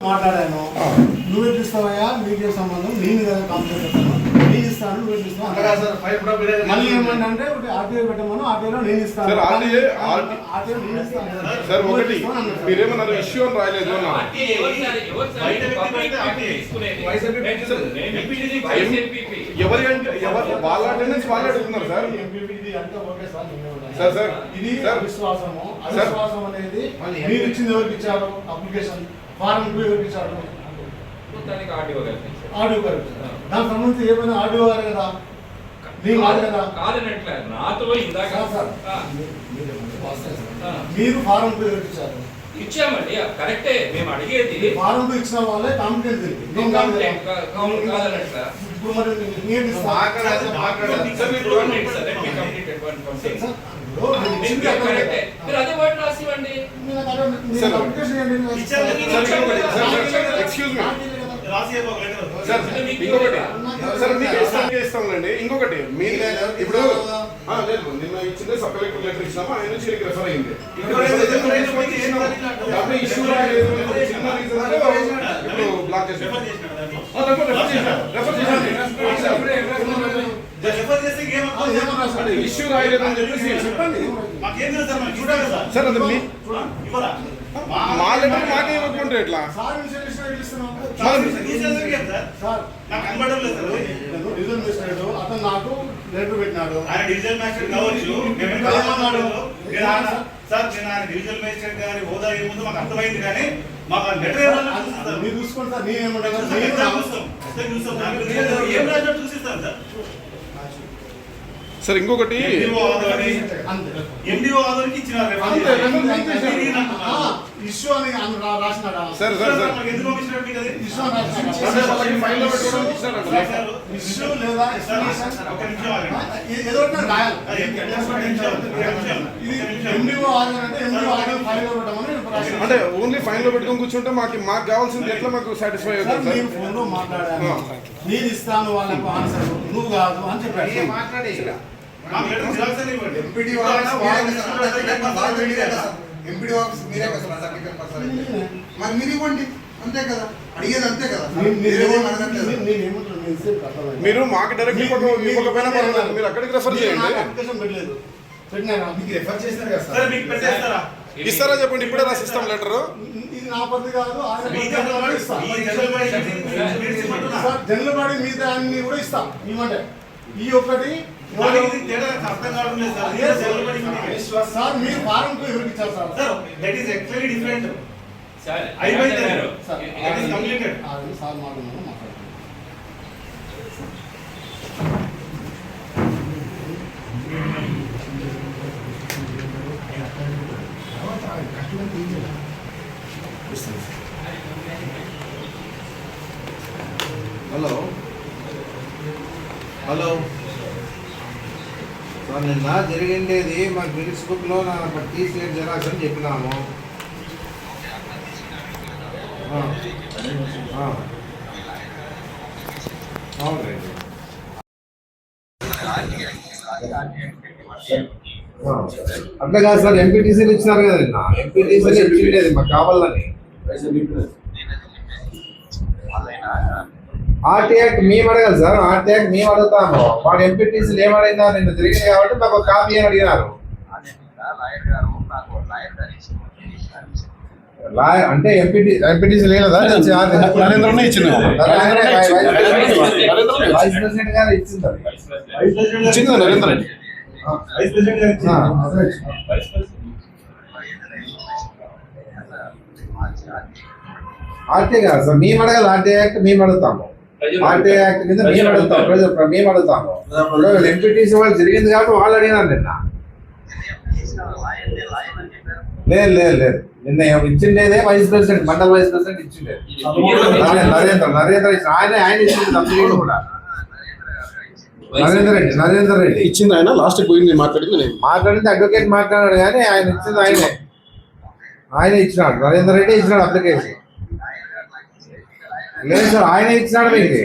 మాట్లాడాను. నువ్వు ఇస్తావయ్యా మీకే సంబంధం నేను కదా కంప్లైంట్ నేను ఇస్తాను నువ్వు మళ్ళీ ఏమంటే పెట్టమను నేను ఇస్తాను. నేను ఒకటి. మీరేమన్నారు ఇష్యూ అని రాయలేదు ఎవరు అంటే ఎవరు వాళ్ళ అటెండెన్స్ వాళ్ళు అడుగుతున్నారు సార్. ఎంపీపీ అంతా ఓకే సార్. ఇది అవిశ్వాసం అనేది మీరు ఇచ్చింది ఎవరికి ఇచ్చారు? అప్లికేషన్ ఫారం ఇచ్చారు మొత్తానికి. ఆడియో గారు ఇచ్చారు. దానికి సంబంధించి ఏమైనా ఆడియో గారు కదా? మీరు నాతో ఇందాక మీరు- ఫారం ఇచ్చారు ఇచ్చామండి కరెక్టే మేము అడిగేది. ఫారం ఇచ్చిన వాళ్ళే. కంప్లైంట్ ఇప్పుడు మరి మీరు అదే వర్డ్ రాసి సార్. ఇంకొకటి ఎక్స్క్యూజ్ సార్ ఇంకొకటి ఇస్తాంలేండి ఇంకొకటి మీ ఇప్పుడు లేదు నిన్న ఇచ్చింది సబ్ కలెక్టర్ లెటర్ ఇచ్చినాము ఆయన నుంచి వీళ్ళకి రెఫర్ అయింది ఇష్యూ ఇప్పుడు బ్లాక్ చేసి రెఫర్ రెఫర్ రెఫర్ చేశారు ఇష్యూ రాయలేదని చెప్పేసి చెప్పండి మాకేం సార్, అది మీ మా లెటర్ మాకే ఇవ్వకుంటే ఎట్లా నాకు లేదు అతను నాకు లెటర్ పెట్టినాడు ఆయన డివిజన్ మ్యాజిస్ట్రేట్ కావచ్చు సార్ నేను ఆయన డివిజన్ మ్యాజిస్ట్రేట్ గారి హోదా ఏముందో మాకు అర్థమైంది కానీ మాకు లెటర్ మీరు చూసుకోండి సార్ చూస్తాం, చూస్తాం. దాని ఏం సార్ సార్ ఇంకొకటి. ఇష్యూ అని రాసినాడా సార్ సార్ సార్? ఇష్యూ లేదా ఏదో రాయాలి. ఎండిఓ అంటే ఎండిఓ ఫైల్ ఓన్లీ ఫైన్లో పెట్టుకొని కూర్చుంటే మాకు మాకు కావాల్సింది ఎట్లా మాకు సాటిస్ఫై అవుతుంది నేను సార్? ఫోన్లో మాట్లాడాను. ఆ. నేను ఇస్తాను వాళ్ళకు ఆన్సర్. నువ్వు కాదు అని చెప్పాడు ఎంపీడీ ఆఫీస్ మీరే మీరే కదా. కదా సార్. ఎంపీడీ ఆఫీస్ మీరే కదా సార్, సర్టిఫికేట్ పర్సన్ అయితే. మరి మీరు ఇవ్వండి అంతే కదా అడిగేది అంతే కదా. మీరు మాకు డైరెక్ట్ ఇవ్వకపోయినా పర్వాలేదు మీరు అక్కడికి రెఫర్ చేయండి నాకు అప్లికేషన్ పెట్టలేదు పెట్టినారా మీకు రెఫర్ చేసినారు కదా సరే సార్ మీకు పెట్టేస్తారా ఇస్తారా చెప్పండి ఇప్పుడే రాసిస్తాం లెటర్ ఇది నా పద్ధతి కాదు జనరల్ బాడీ మిగతా అన్ని కూడా ఇస్తా ఇవ్వండి ఈ ఒక్కటి సార్. మీరు ఫారం కు ఎవరికి ఇచ్చారు sir sir that is actually different sir, అయిపోయింది. సార్ మాట్లాడుతున్నాను మాట్లాడుతున్నాను హలో మరి నిన్న జరిగిండేది మా మినిట్స్ బుక్లో నా తీసే జరాక్స్ అని చెప్పినాము. అవును ఆ. అట్లా కాదు సార్ ఎంపీటీసీలు ఇచ్చినారు కదా నిన్న. ఎంపీటీసీలు ఇచ్చిండేది మాకు కావాలని. ఆర్టీ యాక్ట్ మేము అడగాలి సార్. ఆర్టీ యాక్ట్ మేము అడుగుతాము. వాడు ఎంపీటీసీలు ఏం నిన్న జరిగింది కాబట్టి మాకు కాపీ అని అడిగినారు. లాయర్ అంటే ఎంపీటీ ఎంపీటీసీ లేదా? నరేంద్రనే ఇచ్చింది. వైస్ ప్రెసిడెంట్ గారు ఇచ్చింది. ఇచ్చింది. నరేంద్ర. వైస్ ప్రెసిడెంట్ ఆర్టీ కాదు సార్. మేము అడగాలి. ఆర్టీ యాక్ట్ మేము అడుగుతాము. ఆర్టీ యాక్ట్ కింద మేము అడుగుతాం ప్రజలు మేము అడుగుతాము ఎంపీటీసీ వాళ్ళు జరిగింది కాబట్టి వాళ్ళు అడిగినారు నిన్న. లేదు లేదు లేదు. నిన్న ఇచ్చిండేదే వైస్ ప్రెసిడెంట్ మండల వైస్ ప్రెసిడెంట్ ఇచ్చిండేది. నరే- నరేంద్ర నరేంద్ర ఆయన ఆయన ఇచ్చింది కంప్లీట్ కూడా. నరేంద్ర రెడ్డి నరేంద్ర రెడ్డి. ఇచ్చింది ఆయన లాస్ట్ పోయింది మాట్లాడింది నేను. మాట్లాడింది అడ్వకేట్ మాట్లాడాడు కానీ ఆయన ఇచ్చింది ఆయనే. ఆయన ఇచ్చినాడు నరేంద్ర రెడ్డి ఇచ్చినాడు అప్లికేషన్. లేదు సార్ ఆయనే ఇచ్చినాడు మీకు.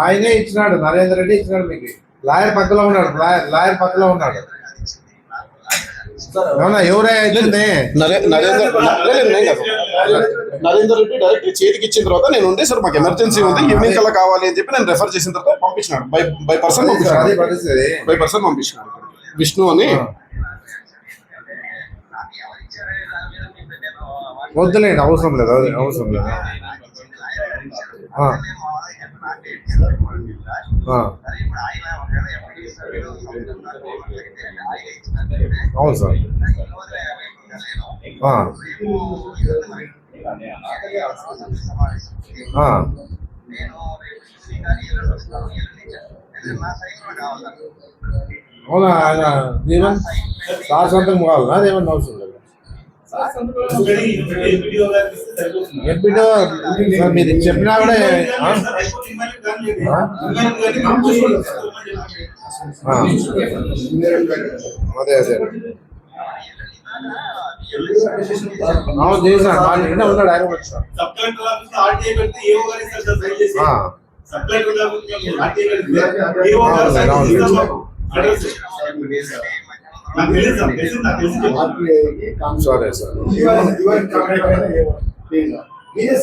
ఆయనే ఇచ్చినాడు నరేంద్ర రెడ్డి ఇచ్చినాడు మీకు. లాయర్ పక్కలో ఉన్నాడు లాయర్ లాయర్ పక్కలో ఉన్నాడు. అవునా ఎవరే అవుతుంది నరే- నరేందర్ రెడ్డి డైరెక్ట్ చేతికి ఇచ్చిన తర్వాత నేను ఉండే సార్ మాకు ఎమర్జెన్సీ ఉంది ఈవినింగ్ కల్లా కావాలి అని చెప్పి నేను రెఫర్ చేసిన తర్వాత పంపించినాడు. బై బై పర్సన్ పంపించాడు బై పర్సన్ పంపించినాడు. విష్ణు అని. వద్దులేండి అవసరం లేదు అవసరం లేదు. అవును సార్. అవునా ఆయన ఏమన్నా సార్ సొంతం కావాలనా? అదేమన్నా అవసరం మీరు చెప్పినా కూడా. అదే అదే. అవును చేశాను వాళ్ళు నిన్న ఉన్నాడు ఆయన ఇస్తారు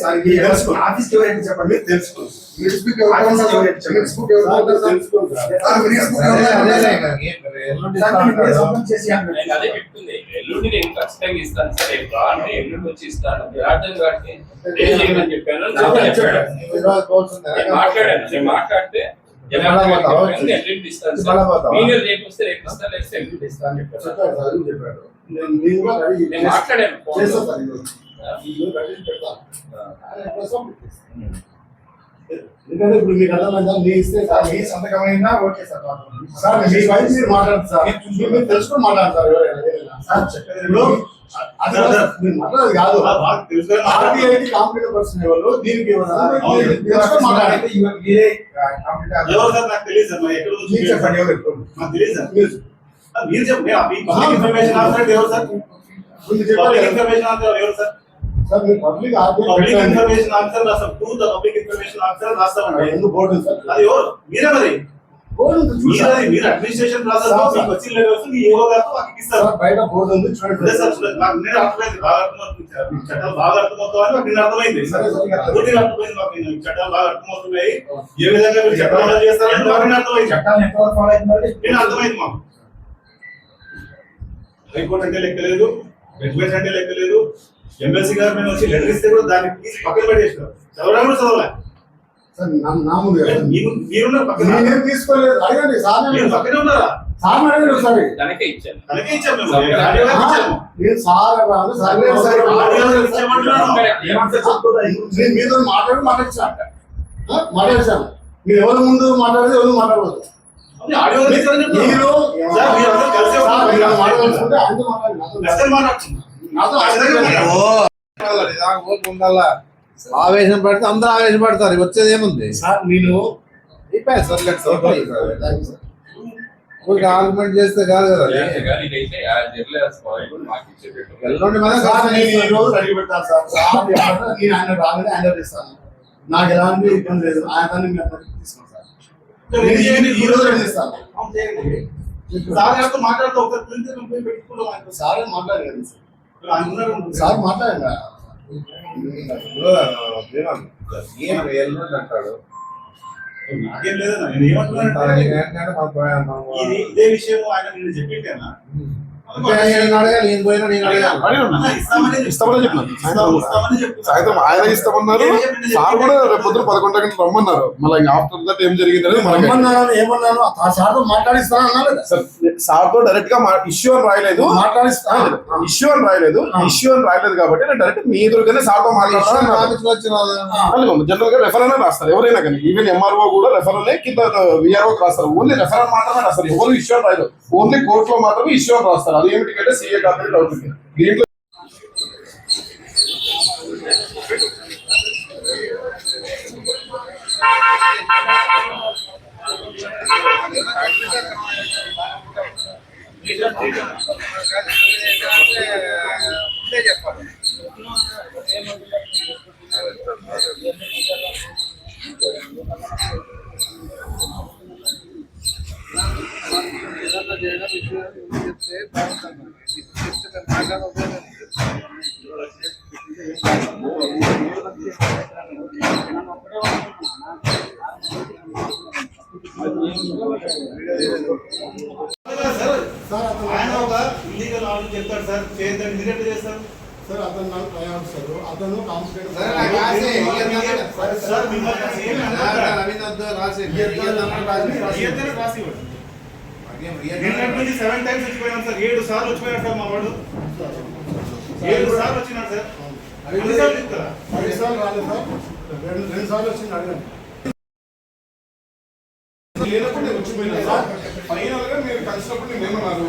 సార్ సార్, మీరే సార్ ఆఫీస్కి ఎవరైతే చెప్పండి. మీరు తెలుసుకోండి? ఎల్లుండి. నేను ఖచ్చితంగా ఇస్తాను సార్. ఎల్లుండి వచ్చి ఇస్తాను. ప్రార్థన కాబట్టి చెప్పాను? మాట్లాడాను. నేను మాట్లాడితే ఎందుకంటే ఇప్పుడు మీకు అర్థమైందా మీ ఇస్తే సార్ మీ సంతకమైనా ఓకే సార్ సార్ మీ వైపు మీరు మాట్లాడండి సార్. మీరు తెలుసుకొని మాట్లాడండి సార్ ఎవరైనా. సార్ చెప్పేది కాదు. పర్సన్ ఎవరు? దీనికి చెప్పండి ఎవరు చెప్పండి. ఇన్ఫర్మేషన్ ఆఫీసర్ ఎవరు సార్? ఇన్ఫర్మేషన్ ఆఫీసర్ ఎవరు sir? Sir public public information officer రాస్తాం to the public information officer రాస్తామండి. ఎందుకు బోర్డు సార్? అది ఎవరు? మీరే మరి. బయట బోర్డు ఉంది చూడండి. చట్టాలు బాగా అర్థమైంది. చట్టాలు బాగా అర్థమవుతున్నాయి. ఏ విధంగా మీరు చట్టాలు చేస్తారని అర్థమైంది. ఎంతవరకు ఫాలో మాకు. హైకోర్టు అంటే లెక్కలేదు జడ్జిమెంట్ అంటే లెక్కలేదు ఎమ్మెల్సీ గారు మేము వచ్చి లెటర్ ఇస్తే కూడా దాన్ని పక్కన పెట్టేసినారు. చదవడం కూడా చదవలే. నేనేం తీసుకోలేదు అడగండి సార్ మీరు పక్కనే ఉన్నారా సార్ అడగండి ఒకసారి తనకే ఇచ్చాను అలాగే ఇచ్చాము మేము ఆడియో గారికి ఇచ్చాము నేను సార్ అన్నాను, సార్ నేను మీతో మాట్లాడి మాట్లాడించాను మాట్లాడించాను మీరు ఎవరి ముందు మాట్లాడేది ఎవరు చెప్తున్నాను. మీరు సార్, మీరు అందరూ మాట్లాడండి, నాతో ఉండాలా ఆవేశం పడితే అందరూ ఆవేశపడతారు. వచ్చేది ఏముంది? సార్ నేను ఊరికి ఆర్గ్యుమెంట్ చేస్తే కాదు కదా ఎల్లుండి నాకు ఎలాంటి ఇబ్బంది లేదు. ఆయన ఈ- ఈ రోజు. సార్ మాట్లాడుతూ పెట్టుకుంటాం. ఆయనతో. సార్ మాట్లాడలేదు. సార్ ఆయన అంటాడు నాకేం లేదన్నా నేను. ఇది ఇదే విషయం ఆయన నేను చెప్పింటేనా ఇస్తామని. సాయంత్రం ఆయన ఇస్తామన్నారు సార్ కూడా రేపు పొద్దున పదకొండు గంటలకు రమ్మన్నారు. మళ్ళీ ఆఫ్టర్ దట్ ఏం జరిగింది అనేది ఏమన్నాను? ఆ సార్తో మాట్లాడిస్తాను అన్నారు. సార్తో డైరెక్ట్గా ఇష్యూ అని రాయలేదు. మాట్లాడిస్తాను. ఇష్యూ అని రాయలేదు. ఇష్యూ అని రాయలేదు కాబట్టి నేను డైరెక్ట్ మీ ఎదురుగానే సార్తో మాట్లాడతాను జనరల్గా రెఫర్ అనే రాస్తారు. ఎవరైనా కానీ ఈవెన్ ఎంఆర్ఓ కూడా రెఫర్ అనే కింద విఆర్ఓ రాస్తారు. ఓన్లీ రెఫర్ మాత్రమే రాస్తారు. ఎవరు ఇష్యూ అని రాయరు. ఓన్లీ కోర్టులో మాత్రమే ఇష్యూ అని రాస్తారు. అది ఏమిటి కంటే సీఏ కాబట్టి అవుతుంది. దీంట్లో చెప్పాలి బాగుంటుంది సార్ సార్ అతను ఆయన ఒక ఇల్లీగల్ ఆర్డర్ చెప్తాడు సార్. చేయొద్దని మీరు ఎట్లా చేస్తారు? సార్ అతను నాకు ప్రయాణిస్తారు అతను కాంపిటేటివ్ సరే. రవీంద్ర రాసి. రాసి. నుంచి సెవెన్ టైమ్స్ వచ్చిపోయినాం సార్. ఏడు సార్లు వచ్చిపోయాడు సార్ మా వాడు ఏడు సార్లు వచ్చినాడు సార్. ఎన్నిసార్లు చెప్తారా? పది సార్లు రాలేదు సార్. రెండు రెండు సార్లు వచ్చింది అడగండి. లేనప్పుడు నేను వచ్చిపోయినా సార్. ఫైనల్గా మీరు కలిసినప్పుడు నేను ఏమన్నారు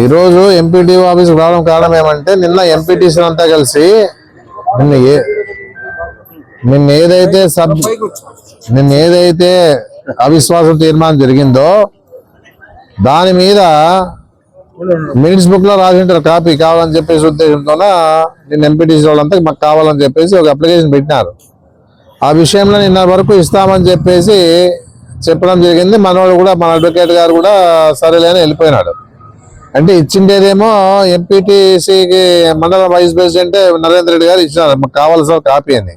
ఈరోజు ఎంపీటీఓ ఆఫీస్కి రావడం కారణం ఏమంటే నిన్న ఎంపీటీసీ అంతా కలిసి నిన్న ఏ నిన్న ఏదైతే సబ్ నిన్న ఏదైతే అవిశ్వాస తీర్మానం జరిగిందో దాని మీద మినిట్స్ బుక్లో రాసింటారు కాపీ కావాలని చెప్పేసి ఉద్దేశంతో నిన్న ఎంపీటీసీ వాళ్ళంతా మాకు కావాలని చెప్పేసి ఒక అప్లికేషన్ పెట్టినారు. ఆ విషయంలో నిన్న వరకు ఇస్తామని చెప్పేసి చెప్పడం జరిగింది. మనవాడు కూడా మన అడ్వకేట్ గారు కూడా సరేలేని వెళ్ళిపోయినాడు. అంటే ఇచ్చిండేదేమో ఎంపీటీసీకి మండల వైస్ ప్రెసిడెంట్ నరేంద్ర రెడ్డి గారు ఇచ్చినారు. మాకు కావాల్సిన కాపీ అని.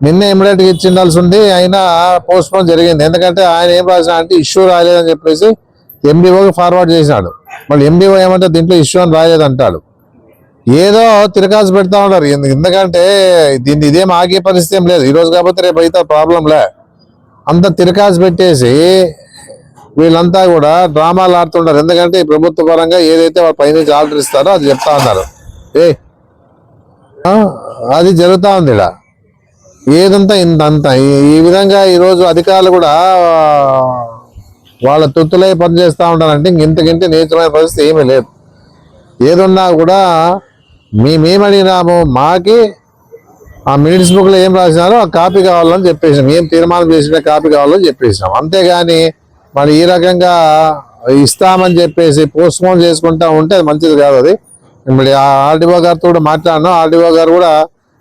నిన్న ఇమ్మీడియట్గా ఇచ్చిండాల్సి ఉంది అయినా పోస్ట్ పోన్ జరిగింది. ఎందుకంటే ఆయన ఏం రాసిన అంటే ఇష్యూ రాలేదని చెప్పేసి ఎండిఓకి ఫార్వర్డ్ చేసినాడు. మళ్ళీ ఎండిఓ ఏమంటే దీంట్లో ఇష్యూ అని రాలేదంటాడు ఏదో తిరగాల్సి పెడతా ఉన్నారు. ఎందుకంటే దీన్ని ఇదేం ఆగే పరిస్థితి ఏం లేదు. ఈరోజు కాకపోతే రేపు అయితే ప్రాబ్లంలే. అంత తిరకాసు పెట్టేసి వీళ్ళంతా కూడా డ్రామాలు ఆడుతుంటారు ఎందుకంటే ఈ ప్రభుత్వ పరంగా ఏదైతే వాళ్ళ పైనుంచి ఆర్డర్ ఇస్తారో అది చెప్తా ఉన్నారు. ఏ? అది జరుగుతూ ఉంది ఇలా. ఏదంతా ఇంత ఈ- విధంగా ఈరోజు అధికారులు కూడా వాళ్ళ తొత్తులై పనిచేస్తూ ఉంటారంటే ఇంతకింటే నీచమైన పరిస్థితి ఏమీ లేదు. ఏదున్నా కూడా మేమేమడిగినాము మాకి ఆ మినిట్స్ బుక్లో ఏం రాసినారో ఆ కాపీ కావాలని చెప్పేసినాం. ఏం తీర్మానం చేసిన కాపీ కావాలని చెప్పేసినాం. అంతేగాని మరి ఈ రకంగా ఇస్తామని చెప్పేసి పోస్ట్ పోన్ చేసుకుంటా ఉంటే అది మంచిది కాదు అది. ఇప్పుడు ఆ ఆర్డీఓ గారితో కూడా మాట్లాడినాం. ఆర్డీఓ గారు కూడా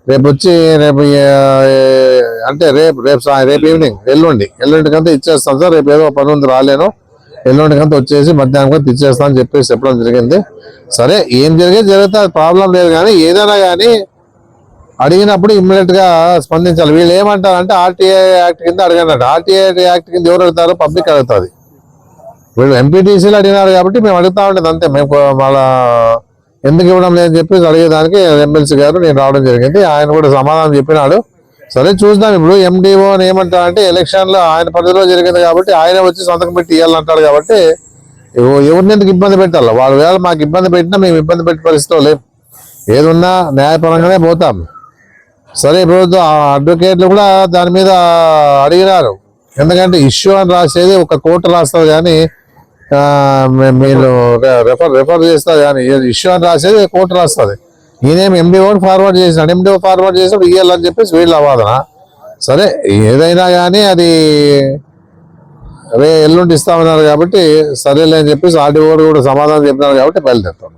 రేపు వచ్చి రేపు అంటే రేపు రేపు రేపు ఈవినింగ్ ఎల్లుండి కంటే ఇచ్చేస్తాం సార్. రేపు ఏదో పని ఉంది రాలేను. ఎల్లుండికంతా వచ్చేసి మధ్యాహ్నం కంతా ఇచ్చేస్తాం అని చెప్పేసి చెప్పడం జరిగింది. సరే ఏం జరిగేది జరిగితే ప్రాబ్లం లేదు కానీ ఏదైనా కానీ అడిగినప్పుడు ఇమ్మీడియట్గా స్పందించాలి. వీళ్ళు ఏమంటారంటే ఆర్టీఐ యాక్ట్ కింద అడిగినట్టు ఆర్టీఐ యాక్ట్ కింద ఎవరు అడుగుతారో? పబ్లిక్ అడుగుతుంది. వీళ్ళు ఎంపీటీసీలు అడిగినారు కాబట్టి మేము అడుగుతా ఉండేది అంతే. మేము కొ- వాళ్ళ ఎందుకు ఇవ్వడం లేదని చెప్పేసి అడిగేదానికి ఎమ్మెల్సీ గారు నేను రావడం జరిగింది. ఆయన కూడా సమాధానం చెప్పినాడు. సరే చూద్దాం. ఇప్పుడు ఎండిఓ అని ఏమంటారంటే ఎలక్షన్ ఆయన పరిధిలో జరిగింది కాబట్టి ఆయన వచ్చి సంతకం పెట్టి ఇవ్వాలంటారు కాబట్టి ఎవరిని ఎందుకు ఇబ్బంది పెట్టాలి? వాళ్ళు వేళ మాకు ఇబ్బంది పెట్టినా మేము ఇబ్బంది పెట్టే పరిస్థితిలో లేవు ఏదున్నా న్యాయపరంగానే పోతాం. సరే ఇప్పుడు అడ్వకేట్లు కూడా దాని మీద అడిగినారు. ఎందుకంటే ఇష్యూ అని రాసేది ఒక కోర్టు రాస్తారు కానీ మీరు రెఫర్ రెఫర్ చేస్తారు కానీ ఇష్యూ అని రాసేది కోర్టు రాస్తుంది. ఈయనేం ఎండిఓ ఫార్వర్డ్ చేసినాడు ఎండిఓ ఫార్వర్డ్ చేసినప్పుడు ఇవ్వాలని చెప్పేసి వీళ్ళ వాదన సరే ఏదైనా కానీ అది రే ఎల్లుండి ఇస్తామన్నారు కాబట్టి సరేలే అని చెప్పేసి ఆర్డీఓడు కూడా సమాధానం చెప్పినారు కాబట్టి బయలుదేరుతాం.